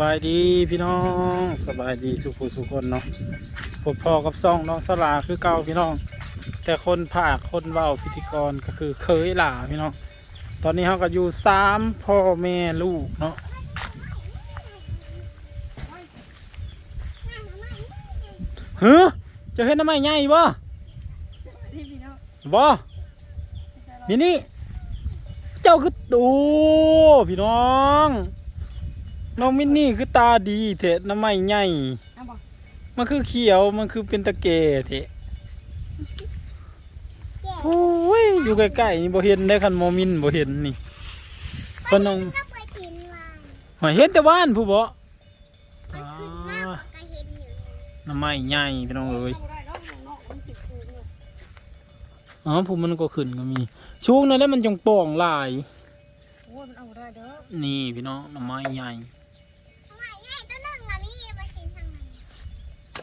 บายดีพี่น้องสบายดีสุขสุขคนเนาะพบพ่อกับซ่องน้องสลาคือเก่าพี่น้อง แต่คนภาคคนเว้าพิธีกรก็คือเคยหล่าพี่น้อง ตอนนี้เขาก็อยู่สามพ่อแม่ลูกเนาะเฮ้อจะเห็นน้ำไม้ใหญ่บ่ที่พี่น้องบ่มินี่ เจ้าคือตูพี่น้อง น้องมินนี่คือตาดีเถอะน้ำไม้ใหญ่ เอาบอกมันคือเขียว มันคือเป็นตะเกเถอะโอ้ย อยู่ใกล้ๆนี่บ่เห็นได้คันมอมินบ่เห็นนี่เพิ่นน้องก็ไปกินวานหอยเห็นแต่บ้านผู้บ่มันอ่าขึ้นมากก็เห็นอยู่น้ำไม้ใหญ่พี่น้องเอ้ยเอาได้แล้วน้องมันติดฟูเลยอ๋อผู้มันก็ขึ้นก็มีช่วงนั้นแหล้วมันจงป่องหลาย โอ้ยมันเอาได้เด้อนี่พี่น้องน้ำไม้ใหญ่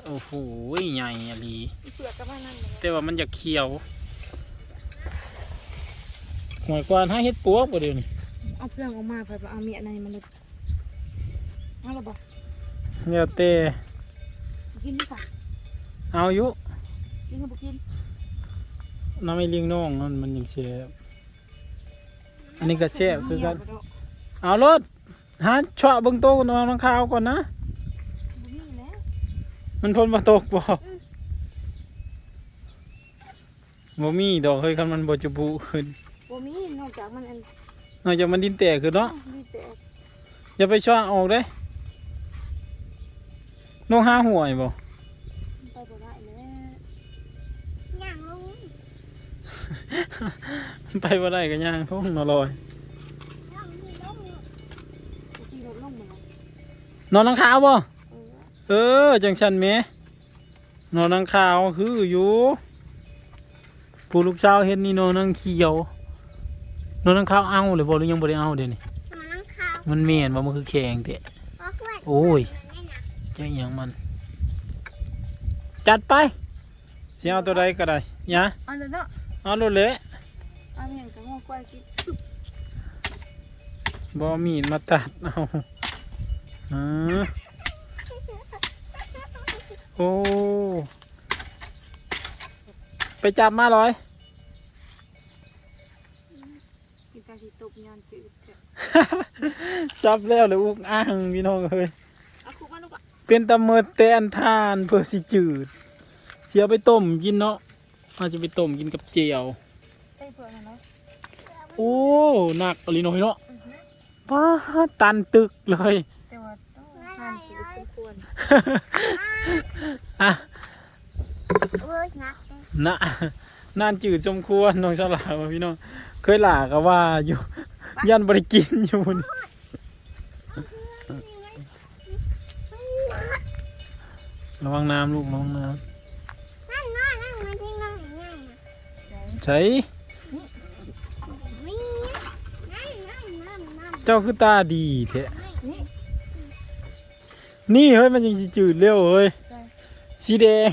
อ้โหใหญ่อะลีเปลือกก็ไม่นั่นเลยแต่ว่ามันจะเขียวหวยกวานให้เฮ็ดปวกบ่เดี๋ยวนี้เอาเพื่องออกมาไปเอาเมียในมันเลยเอาละบอกเดี๋ยวเตกินนี่ค่ะเอาอยู่กินก็บอกกินน้ำไม่เลี้ยงน้องนั่นมันยังเสียอันนี้ก็แซ่บคือกันเอารถฮะชอเบิ่งโตกันนอนน้องข้าวก่อนนะบุมีแล้ว มันพ้นมาตกบ่บ่มีดอกเฮ้ยคันมันบ่จะบุขึ้นบุมีนอกจากมันอันนอกจากมันดินแตกคือเนาะนี่แต่อย่าไปช่างออกเด้น้องหาหวยบ่ไปบ่ได้แล้วอย่างลุงไปบ่ได้ก็ย่างท้องนอลอยย่องที่ลุงบุกีรถลงเหมือนกันนอนนังขาวบ่ เออเออ จังชันแหมนอนนังขาวคืออยู่ผู้ลูกสาวเห็นนี่นอนนังเขียวนอนนังขาวเอาหรือบ่หรือยังบ่ได้เอาเดี๋ยวนี้มานั่งข้าวมันแม่นว่ามันคือแข็งเตะก็เพื่อนโอ้ยมันเนี่ยนะจะอหยังมัน จัดไปสิเอาตัวใดก็ได้ยะเอาเลยเนาะเอาโลดเละเอาเมียกับงอกล้วยกินบ่มีดมาตัดเอาเออ โอ้ ไปจับมาร้อยกินตาที่ตบยานจืดแท้จับแล้วเลยอุกอ้างพี่น้องเอ้ยเอาคุกมาลูกอะเป็นตะเมิดแตนทานเพื่อสิจืด เสียไปต้มกินเนาะอาจจะไปต้มกินกับเจียวไอ้เปลือกน่ะเนาะโอ้หนักอลิน้อยเนาะป้าดตันตึกเลย แต่ว่าต้องห้ามจืดสมควร อะเว้ยนะนะนานจืดสมควรน้องฉลาดว่าพี่น้องเคยหลาก็ว่าอยู่ ยันบริกินอยู่นี่ระวังน้ำลูกระวังน้นั่นนั่นนั่นมันที่นั่งง่ายนะำใช้วิ่งนั่นนั่นนั่นนั่นเจ้าคือตาดีเทะ นี่นี่เฮ้ยมันยังสิจืดเร็วเฮ้ยใช่สีแดง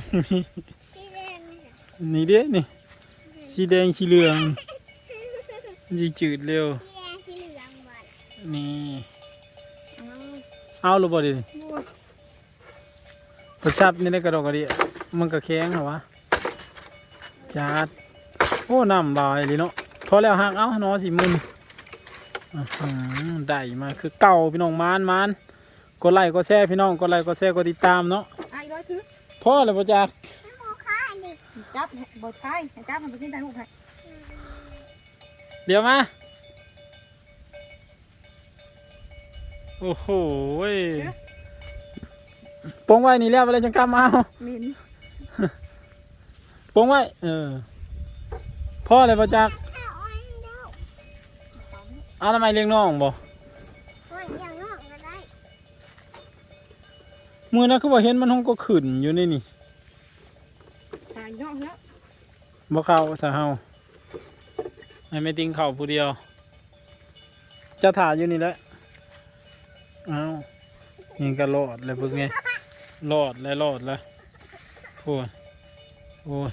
ที่แดงเนี่ยนี่เด้นี่สีแดงสีเหลืองมันสิจืดเร็วที่แดงสีเหลืองหวานนี่เอาเอาหรือบ่ดิบัวประชับนี่ได้กระดอกกระเดียมันก็แข็งเหรอวะจัดโอ้น้ำลายเลยเนาะพอแล้วหักเอาเนาะสิมุนอื้อหือได้มาคือเก่าพี่น้องมานมาน กดไลค์กดแชร์พี่น้องกดไลค์กดแชร์กดติดตามเนาะไอ้ร้อยคือพ่อเลยพ่อจักน้ำโมค่าดิจับให้บดใช่ให้จับมันไปกินได้ลูกให้เดี๋ยวมาโอ้โหยปงไว้นี่แล้วเวลาจังกลับมาเอาหมินปงไว้เออพ่อเลยพ่อจักข้าวอ้อยเดียวเอาทำไมเลี้ยงน้องบ่ มือนะคือว่าเห็นมันห้องก็ขึ้นอยู่นี่นี่ตายเนาะแล้วบ่เข้าสะเฮาไอ้ไม่ติงเข้าผู้เดียว จะถ่ายอยู่นี่แหละเอายิงก็รอดเลยพวกนี้รอดแล้วรอดแล้วโอ้ยโอ้ย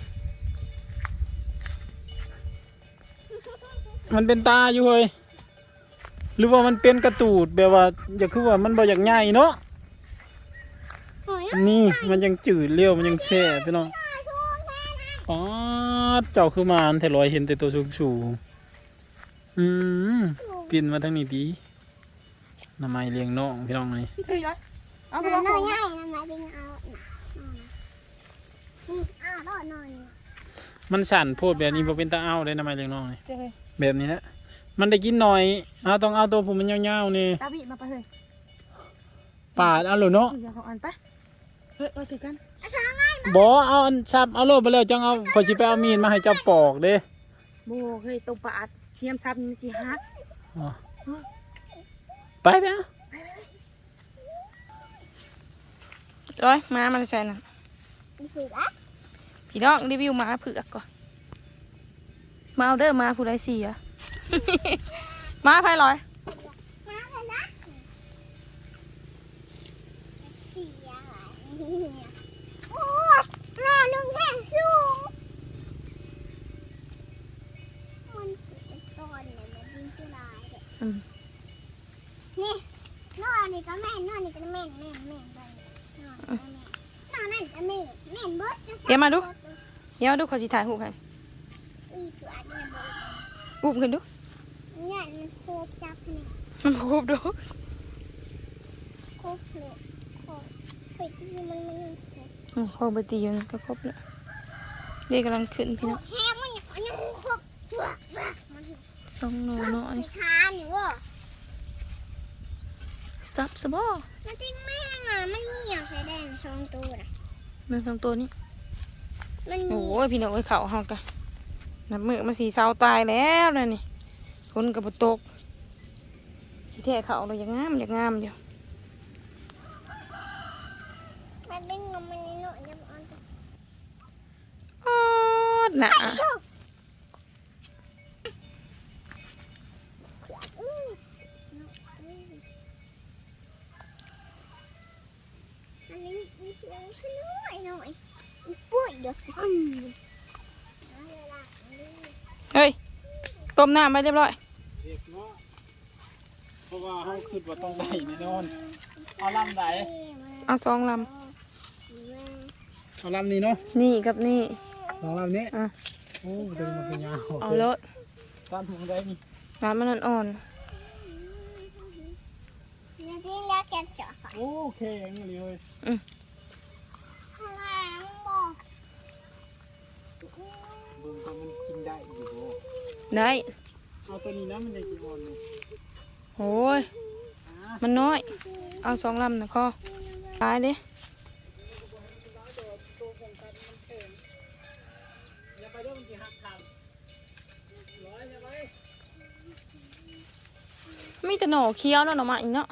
มันเป็นตาอยู่เฮ้ยหรือว่ามันเป็นกระตูดแบบว่า อย่าคือว่ามันบ่อยากใหญ่เนาะโอ้ย นี่มันยังจืดเลี้ยวมันยังแช่พี่น้องอ๋อเจ้าคือมานแต่ลอยเห็นแต่ตัวสูงๆอืมปีนมาทางนี้ดีน้ำไม้เลี้ยงน้องพี่น้องนี่เฮ้ยร้อยเอาไปเอาลองหขน่องยใหญ่นะหมายงเอาอ้าวรอดหน่อยมันสั่นโพดแบบนี้บ่เป็นตาเอาเลยน้ำไม้เลี้ยงน้องนี่เจ้าเฮ้ยแบบนี้แหละมันได้กินหน่อยเอาต้องเอาตัวผมมันยาวๆนี่ตาบีมาไปเฮ้ยปาดเอาเลยเนาะ อย่าของอันไปเฮ้ยมาถือกันเอาสองอันบ่เอาอันชับเอาโลดไปแล้วจังเอาขอยสิไปเอามีดมาให้เจ้าปอกเด้โบเฮ้ยตรงปาดเทียมซับมันสิฮักไปไปเอาร้อยมามันใส่น่ะถูกอะพี่น้องรีวิวมาเผือกก่อนมาเอาเด้อมาผู้ใดเสียมาไพ่ร้อย โอ้รอลงแห่งสูง มันเป็นต้นเลยมันดิ้นที่ลายเลยอืม นี่นอนนี่ก็แม่นนอนนี่ก็แม่นแม่นแม่นไปนอนก็แม่นนอนนั่นก็แม่นแม่นเบดจะเดี๋ยวมาดู เดี๋ยวดูเขาสิถ่ายหูปให้อีตัวเนี่ยเบดรูปขึ้นดู เนี่ยมันโคบจับเนี่ยมันรูปดู โคบเนี่ยโคบ ไปที่มันมันอืมพอปฏิยุนก็ครบแล้วเรียกกำลังขึ้นพี่น้องแห้งมันอย่างนี้โคบว้าว้ามันสองหนูน้อยไปทานอยู่ว่ซับสบอมันจริงแม่งอะมันเหนียวใส่แดนสองตัวนะมันสองตัวนี้มันเหนีโอ้ยวยพี่น้องเอ้ยเขาเฮากันนับมือมาสีเสาตายแล้วนะนี่ฝนกับบตกที่แท้เขาเราอยากงามอยากงามอยู่มันดึงลงมันนิดหน่อยจะเอาตัวอ๋อหนาอืมอันนี้อีกตัวขึ้นหน่อยหน่อยอีกปุ้ยเดี๋ยว อืมเอาเวลาอันนี้เฮ้ยต้มน้ำไปเรียบร้อยเด็กเนาะเพราะว่าเขาคิดว่าต้องได้แน่นอน เอาลำไหนเอาสองล เอาลำนี้เนาะำนี่กับนี่สองลำนี้อะโอ้เดินมาเป็นยาวเอารถตามถุงได้นี่น้ำมันอ่อนเนี่ยจริงแล้วแกจะขอโอ้แข็งเลยข้างล่างบอกเบิ่งว่ามันกินได้อยู่บ่ๆได้เอาตัวนี้นะมันได้กินอ่อนเลยโอ้ยอะมันน้อย เอาสองลำนะพ่อตายเด้ มีแต่หน่อเคี้ยวแล้วหน่อไม้อีกเนาะ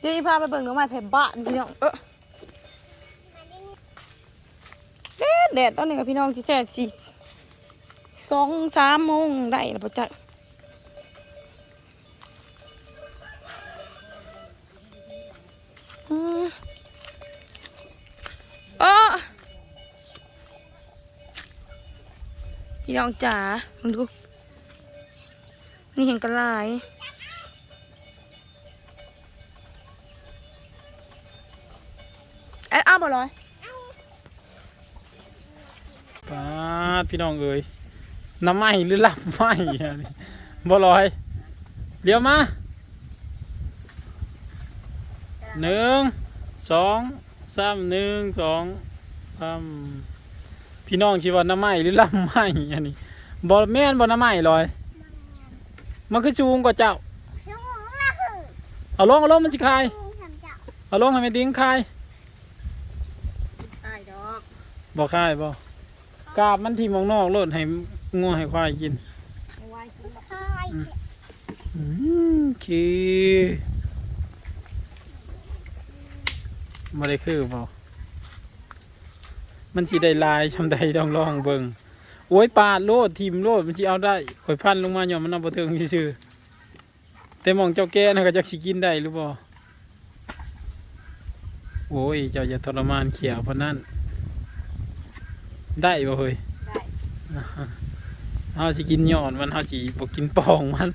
เดี๋ยวอีพาไปเบิ่งหน่อไม้แผ่บ้านพี่น้องเออแดดแดดตอนนี้กับพี่น้องที่แท้สี่สองสามโมงได้แล้วปะจ๊ะอื พี่น้องจ๋ามึงดู นี่เห็นกระลายเอ๊ะเอาบ่ร้อยปาดพี่น้องเอ้ยน้ำไหม้หรือลำไหม้อะนี่บ่ลอยเลี้ยวมาหนึ่งสองสามหนึ่งสองสาม พี่น้องคิดว่าน้ำไหม้หรือลำไหม้อันนี้บ่แม่นบ่น้ำไหม้ลอย มันคือสูงกว่าเจ้าชั่วโมงละคือเอาลงเอาลงมันสิคายลุงทำเจ้าเอาลงให้แม่ดิ้งคาย ตายดอกบ่คายบ่กาบมันที่มองนอกโลดให้งัวให้ควายกินไว้กินบักคายอืมคือมาได้คือเปล่า มันสิได้ลายชำใดต้องลองเบิ่งโอ้ยปาดโลดทีมโลดมันสิเอาได้ข่อยพันลงมาหย่อมมันเอาบ่ถึงซื่อๆแต่หมองเจ้าแก่น่ะก็จักสิกินได้หรือบ่โอ้ยเจ้าอย่าทรมานเขียวเพราะนั่นได้บ่เฮ้ยได้เฮาสิกินยอดมันเฮาสิบ่กินปองมัน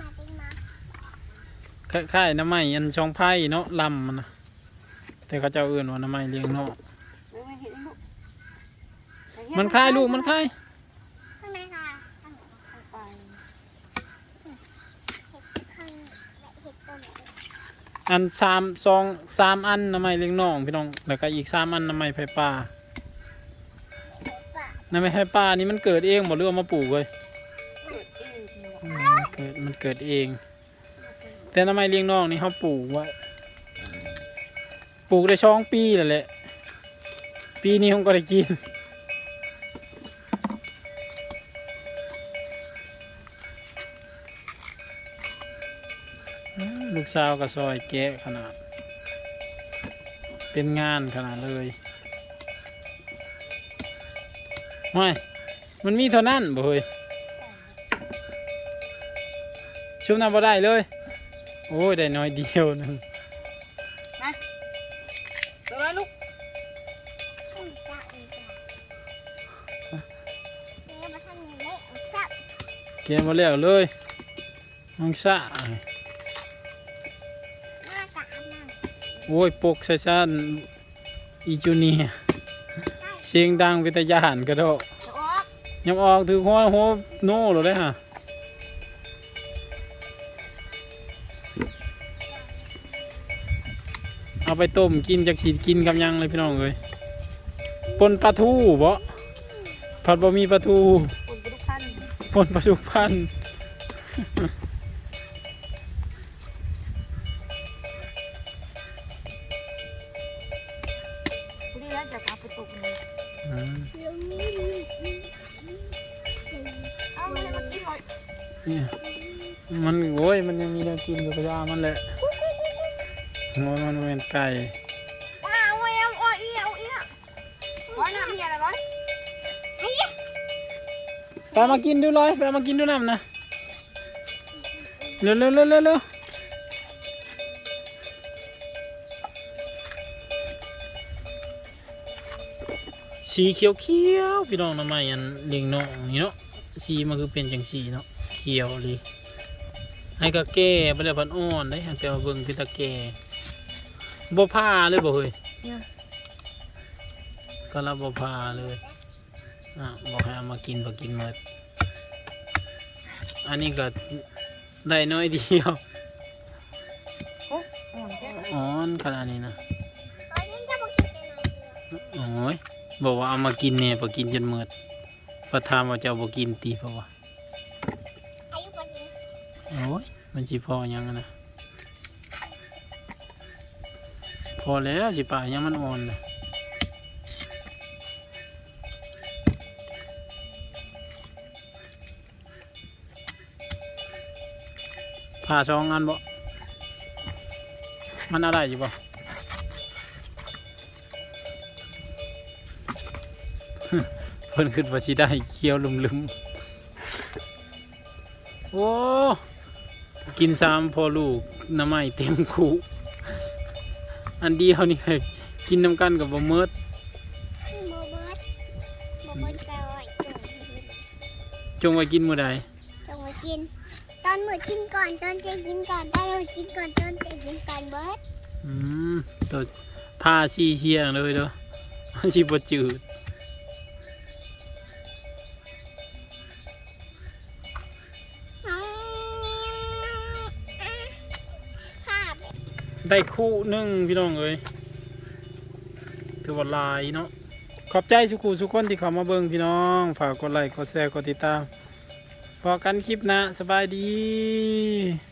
มาเป็นมาคล้ายๆน้ำไม้อันช่องไผ่เนาะลำมันนะ แต่เขาเจ้าเอื่นว่าน้ำไม้เลี้ยงเนาะไม่ไม่เห็นลูกมันคล้ายลูกมันคล้ายข้างในค่ะข้างในไปเห็ดข้างและเห็ดต้นอันสามสองสามอันน้ำไม้เลี้ยงน้องพี่น้องแล้วก็อีกสามอันน้ำไม้ไผ่ป่าป่าน้ำไม้ไผ่ป่านี่มันเกิดเองบ่หรือว่ามาปลูกเลยเกิดเองเนาะอืมเกิดมันเกิดเอง แต่น้ำไม้เลี้ยงน้องนี่เขาปลูกไว้ ปลูกได้ช่องปีแล้วแหละ ปีนี้ผมก็ได้กิน ลูกสาวก็ซอยแกะขนาด เป็นงานขนาดเลยไม่มันมีเท่านั้นบ่เฮ้ยชุบน้ำบ่ได้เลย โอ้ย ได้น้อยเดียวหนึง ตัวน้อยลูก อุ้ยจ้าอุ้ยจ้าเดี๋ยวมาทำอย่างนี้เอาซับ แกะมาแล้วเลยมังสะหน้าโอ้ยปกใส่ซ่านอีจูเนียเสียงดังเป็นตะยานกระโดดยวออกยังออกถือหัวหัวโน่เลยเด้อฮะเอาไปต้มกินจากสีดกินกับยังเลยพี่น้องเลยปนปลาทูบ่ผัดบะหมี่ปลาทู คนกระดูกพันปนปลาทูพันธุ์ผู้ดีแล้วจะเอาไปตกนี่อืมเอาเลยมากินหน่อยเนี่ยมันโอ้ยมันยังมีแนวกินอยู่กับยามันแหละหัวมันเป็นไก่ ว้าวแววอ้อยเอียวเอียร้อยน้ำเมียละร้อย ไปเอามากินดูเลยไปเอามากินดูน้ำนะเร็วเร็วเร็วเร็วเร็วสีเขียวเขียวๆพี่น้องทำไมอันเลี้ยงน้องนี่เนาะสีมันคือเป็นจังสีเนาะเขียวเลยให้กะแก่ไปเลยพันอ่อนได้แต่ว่าเบิ่งคือตะแก่บ่ผ้าเลยบ่เฮ้ยก็รับบ่ผ้าเลย อะบอกให้เอามากินบ่กินหมดอันนี้ก็ได้น้อยเดียวอ่อนขนาดนี้นะโอ้ยบอกว่าเอามากินเนี่ยบ่กินจนหมดพอถามว่าเจ้าบ่กินตีเพราะว่าโอ้ยมันสิพอยังนะพอแล้วสิป่ายังมันอ่อนนะ ผ่าสองอันบ่ มันอะไรอยู่บ่เพิ่นขึ้นว่าสิได้เคี้ยวลุมๆ โอ้ กินสามพอลูกน้ำไม้เต็มคูอันเดียวนี่เลยกินน้ำกันกับบะเมิดโมเบิร์ตโมเบิร์ตแปลว่าจงจงไว้กินมื้อใดจงมากินต อนหมือกินก่อนตอนเจะกินก่อนตอนเรากินก่อนตอนเจะกินก่อนเบิร์ตอืมตัวผ้าชีเชียงเลยเด้อชีบจืดได้คู่หนึ่งพี่น้องเอ้ยถือว่าลายเนาะขอบใจสุกูสุกคนที่เข้ามาเบิ่งพี่น้อง ฝากกดไลค์กดแชร์กดติดตาม พอกันคลิปหนะสบายดี